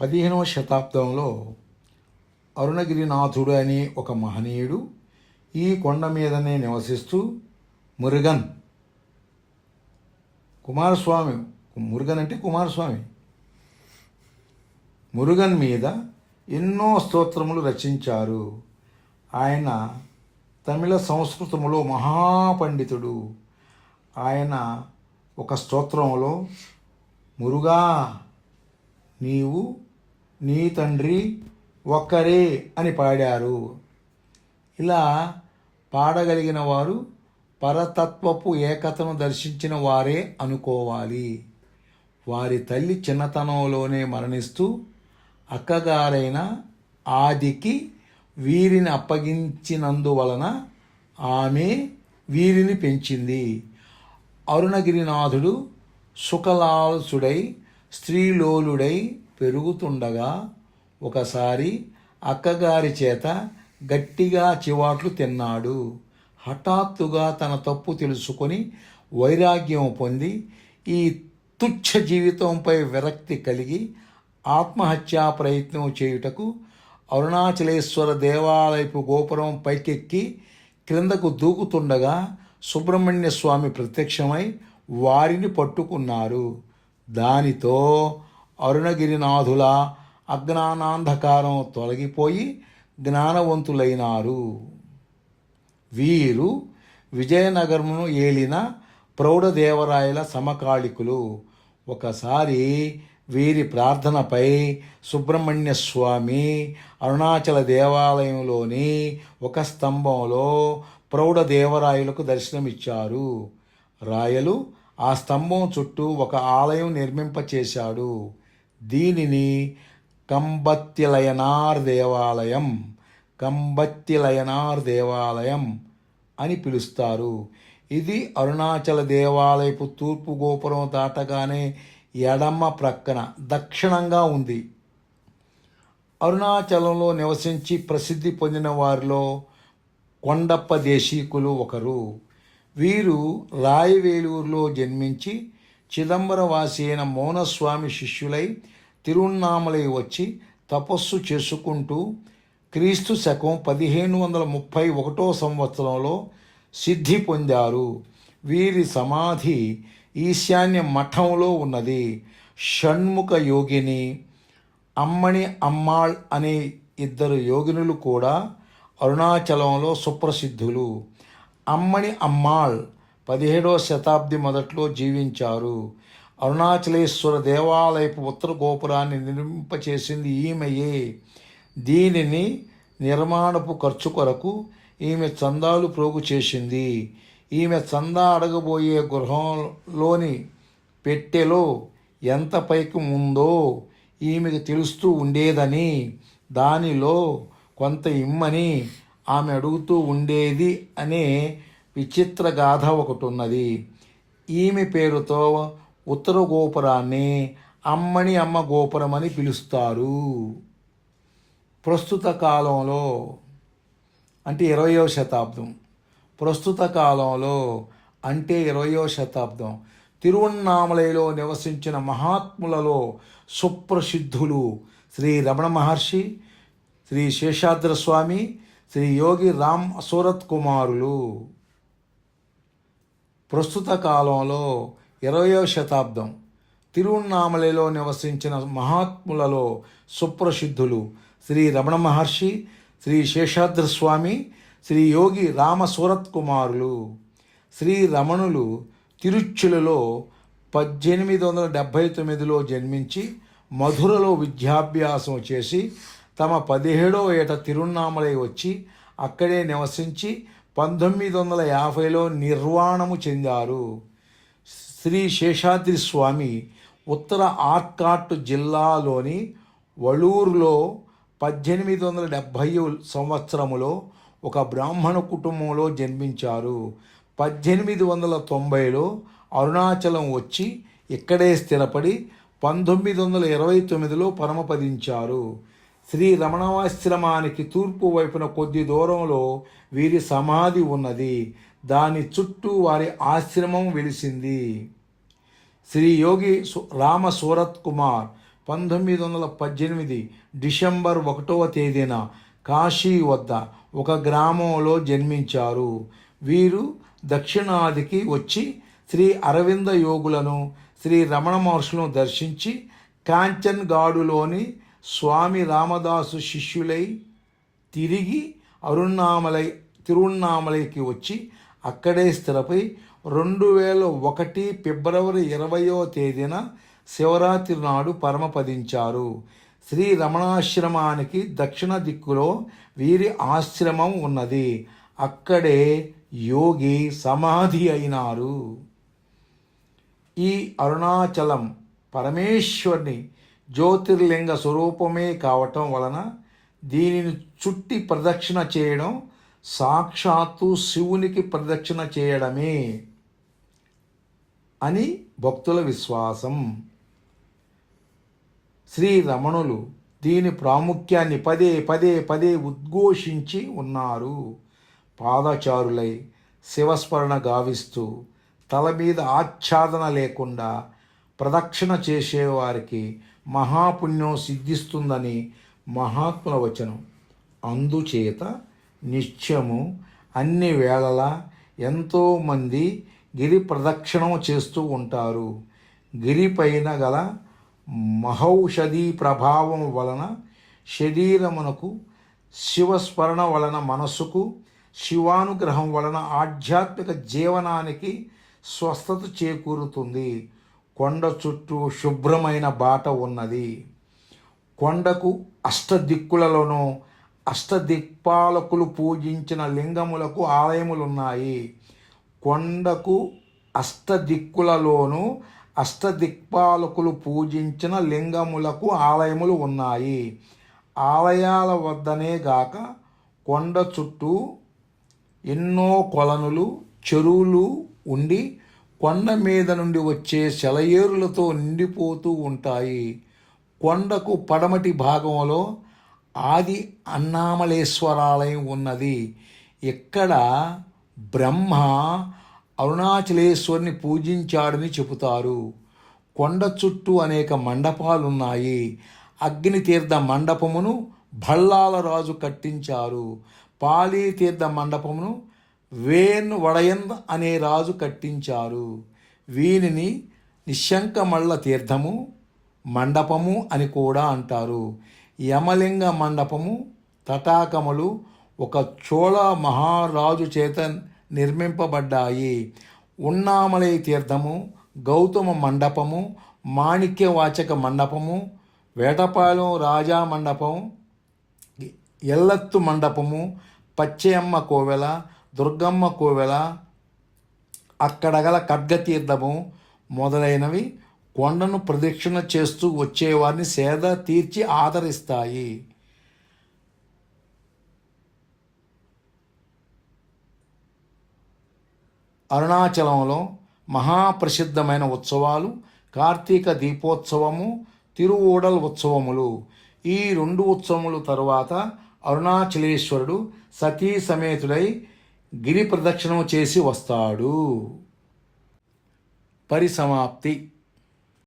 పదిహేనవ శతాబ్దంలో అరుణగిరినాథుడు అనే ఒక మహనీయుడు ఈ కొండ మీదనే నివసిస్తూ మురుగన్ కుమారస్వామి మురుగన్ అంటే కుమారస్వామి మురుగన్ మీద ఎన్నో స్తోత్రములు రచించారు. ఆయన తమిళ సంస్కృతములో మహాపండితుడు. ఆయన ఒక స్తోత్రంలో మురుగా నీవు నీ తండ్రి ఒక్కరే అని పాడారు. ఇలా పాడగలిగిన వారు పరతత్వపు ఏకతను దర్శించిన వారే అనుకోవాలి. వారి తల్లి చిన్నతనంలోనే మరణిస్తూ అక్కగారైన ఆదికి వీరిని అప్పగించినందువలన ఆమె వీరిని పెంచింది. అరుణగిరినాథుడు సుఖలాల్సుడై స్త్రీలోలుడై పెరుగుతుండగా ఒకసారి అక్కగారి చేత గట్టిగా చివాట్లు తిన్నాడు. హఠాత్తుగా తన తప్పు తెలుసుకొని వైరాగ్యం పొంది ఈ తుచ్చ జీవితంపై విరక్తి కలిగి ఆత్మహత్యా ప్రయత్నం చేయుటకు అరుణాచలేశ్వర దేవాలయపు గోపురం పైకెక్కి క్రిందకు దూకుతుండగా సుబ్రహ్మణ్య స్వామి ప్రత్యక్షమై వారిని పట్టుకున్నారు. దానితో అరుణగిరినాథుల అజ్ఞానాంధకారం తొలగిపోయి జ్ఞానవంతులైనారు. వీరు విజయనగరమును ఏలిన ప్రౌఢదేవరాయల సమకాళికులు. ఒకసారి వీరి ప్రార్థనపై సుబ్రహ్మణ్య స్వామి అరుణాచల దేవాలయంలోని ఒక స్తంభంలో ప్రౌఢదేవరాయలకు దర్శనమిచ్చారు. రాయలు ఆ స్తంభం చుట్టూ ఒక ఆలయం నిర్మింపచేశాడు. దీనిని కంబత్తిలయనార్ దేవాలయం కంబత్తిలయనార్ దేవాలయం అని పిలుస్తారు. ఇది అరుణాచల దేవాలయపు తూర్పు గోపురం దాటగానే ఎడమ ప్రక్కన దక్షిణంగా ఉంది. అరుణాచలంలో నివసించి ప్రసిద్ధి పొందిన వారిలో కొండప్ప దేశీకులు ఒకరు. వీరు రాయవేలూరులో జన్మించి చిదంబరవాసి అయిన మౌనస్వామి శిష్యులై తిరుణామలై వచ్చి తపస్సు చేసుకుంటూ క్రీస్తు శకం పదిహేను వందల ముప్పై ఒకటో సంవత్సరంలో సిద్ధి పొందారు. వీరి సమాధి ఈశాన్య మఠంలో ఉన్నది. షణ్ముఖ యోగిని అమ్మణి అమ్మాళ్ అనే ఇద్దరు యోగినులు కూడా అరుణాచలంలో సుప్రసిద్ధులు. అమ్మణి అమ్మాళ్ పదిహేడవ శతాబ్ది మొదట్లో జీవించారు. అరుణాచలేశ్వర దేవాలయపు ఉత్తర గోపురాన్ని నిర్మింపచేసింది ఈమెయే. దీనిని నిర్మాణపు ఖర్చు కొరకు ఈమె చందాలు ప్రోగు చేసింది. ఈమె చందా అడగబోయే గృహంలోని పెట్టెలో ఎంత పైకి ఉందో ఈమెకు తెలుస్తూ ఉండేదని దానిలో కొంత ఇమ్మని ఆమె అడుగుతూ ఉండేది అనే విచిత్ర గాథ ఒకటి ఉన్నది ఈమె పేరుతో ఉత్తర గోపురాన్ని అమ్మని అమ్మ గోపురం అని పిలుస్తారు. ప్రస్తుత కాలంలో అంటే ఇరవయో శతాబ్దం. ప్రస్తుత కాలంలో అంటే ఇరవయో శతాబ్దం. తిరువన్నామలైలో నివసించిన మహాత్ములలో సుప్రసిద్ధులు శ్రీ రమణ మహర్షి శ్రీ శేషాద్ర స్వామి శ్రీ యోగి రామ్ సూరత్ కుమారులు ప్రస్తుత కాలంలో ఇరవయో శతాబ్దం. తిరువన్నామలలో నివసించిన మహాత్ములలో సుప్రసిద్ధులు శ్రీ రమణ మహర్షి శ్రీ శేషాద్ర స్వామి శ్రీ యోగి రామ సూరత్ కుమారులు శ్రీ రమణులు తిరుచులలో పద్దెనిమిది వందల డెబ్భై తొమ్మిదిలో జన్మించి మధురలో విద్యాభ్యాసం చేసి తమ పదిహేడవ ఏట తిరువన్నామలై వచ్చి అక్కడే నివసించి పంతొమ్మిది వందల యాభైలో నిర్వాణము చెందారు. శ్రీ శేషాద్రి స్వామి ఉత్తర ఆర్కాట్ జిల్లాలోని వళూరులో పద్దెనిమిది వందల డెబ్భై సంవత్సరములో ఒక బ్రాహ్మణ కుటుంబంలో జన్మించారు. పద్దెనిమిది వందల తొంభైలో అరుణాచలం వచ్చి ఇక్కడే స్థిరపడి పంతొమ్మిది వందల ఇరవై తొమ్మిదిలో పరమపదించారు. శ్రీ రమణాశ్రమానికి తూర్పు వైపున కొద్ది దూరంలో వీరి సమాధి ఉన్నది. దాని చుట్టూ వారి ఆశ్రమం వెలిసింది. శ్రీ యోగి రామ సూరత్ కుమార్ పంతొమ్మిది వందల పద్దెనిమిది డిసెంబర్ ఒకటవ తేదీన కాశీ వద్ద ఒక గ్రామంలో జన్మించారు. వీరు దక్షిణాదికి వచ్చి శ్రీ అరవింద యోగులను శ్రీ రమణ మహర్షులను దర్శించి కాంచన్గాడులోని స్వామి రామదాసు శిష్యులై తిరిగి అరుణామలై తిరువణామలైకి వచ్చి అక్కడే స్థిరపై రెండు వేల ఒకటి ఫిబ్రవరి ఇరవయో తేదీన శివరాత్రి నాడు పరమపదించారు. శ్రీ రమణాశ్రమానికి దక్షిణ దిక్కులో వీరి ఆశ్రమం ఉన్నది. అక్కడే యోగి సమాధి అయినారు. ఈ అరుణాచలం పరమేశ్వరుని జ్యోతిర్లింగ స్వరూపమే కావటం వలన దీనిని చుట్టి ప్రదక్షిణ చేయడం సాక్షాత్తు శివునికి ప్రదక్షిణ చేయడమే అని భక్తుల విశ్వాసం. శ్రీ రమణులు దీని ప్రాముఖ్యాన్ని పదే పదే పదే ఉద్ఘోషించి ఉన్నారు. పాదచారులై శివస్మరణ గావిస్తూ తల మీద ఆచ్ఛాదన లేకుండా ప్రదక్షిణ చేసేవారికి మహాపుణ్యం సిద్ధిస్తుందని మహాత్ముల వచనం. అందుచేత నిత్యము అన్ని వేళలా ఎంతోమంది గిరి ప్రదక్షిణం చేస్తూ ఉంటారు. గిరిపైన గల మహౌషధి ప్రభావం వలన శరీరమునకు శివస్మరణ వలన మనస్సుకు శివానుగ్రహం వలన ఆధ్యాత్మిక జీవనానికి స్వస్థత చేకూరుతుంది. కొండ చుట్టూ శుభ్రమైన బాట ఉన్నది. కొండకు అష్టదిక్కులలోనూ అష్టదిక్పాలకులు పూజించిన లింగములకు ఆలయములున్నాయి. కొండకు అష్టదిక్కులలోనూ అష్టదిక్పాలకులు పూజించిన లింగములకు ఆలయములు ఉన్నాయి. ఆలయాల వద్దనే గాక కొండ చుట్టూ ఎన్నో కొలనులు చెరువులు ఉండి కొండ మీద నుండి వచ్చే సెలయేరులతో నిండిపోతూ ఉంటాయి. కొండకు పడమటి భాగంలో ఆది అన్నామలేశ్వరాలయం ఉన్నది. ఇక్కడ బ్రహ్మ అరుణాచలేశ్వరిని పూజించాడని చెబుతారు. కొండ చుట్టూ అనేక మండపాలున్నాయి. అగ్నితీర్థ మండపమును భల్లాల రాజు కట్టించారు. పాలీతీర్థ మండపమును వేన్ వడయంద్ అనే రాజు కట్టించారు. వీనిని నిశంకమళ్ళ తీర్థము మండపము అని కూడా అంటారు. యమలింగ మండపము తటాకములు ఒక చోళ మహారాజు చేత నిర్మింపబడ్డాయి. ఉన్నామలై తీర్థము గౌతమ మండపము మాణిక్యవాచక మండపము వేటపాలెం రాజా మండపం ఎల్లత్తు మండపము పచ్చయమ్మ కోవెల దుర్గమ్మ కోవెల అక్కడ గల ఖడ్గతీర్థము మొదలైనవి కొండను ప్రదక్షిణ చేస్తూ వచ్చేవారిని సేద తీర్చి ఆదరిస్తాయి. అరుణాచలంలో మహాప్రసిద్ధమైన ఉత్సవాలు కార్తీక దీపోత్సవము తిరువూడల్ ఉత్సవములు. ఈ రెండు ఉత్సవముల తరువాత అరుణాచలేశ్వరుడు సతీ సమేతుడై గిరి ప్రదక్షిణం చేసి వస్తాడు. పరిసమాప్తి.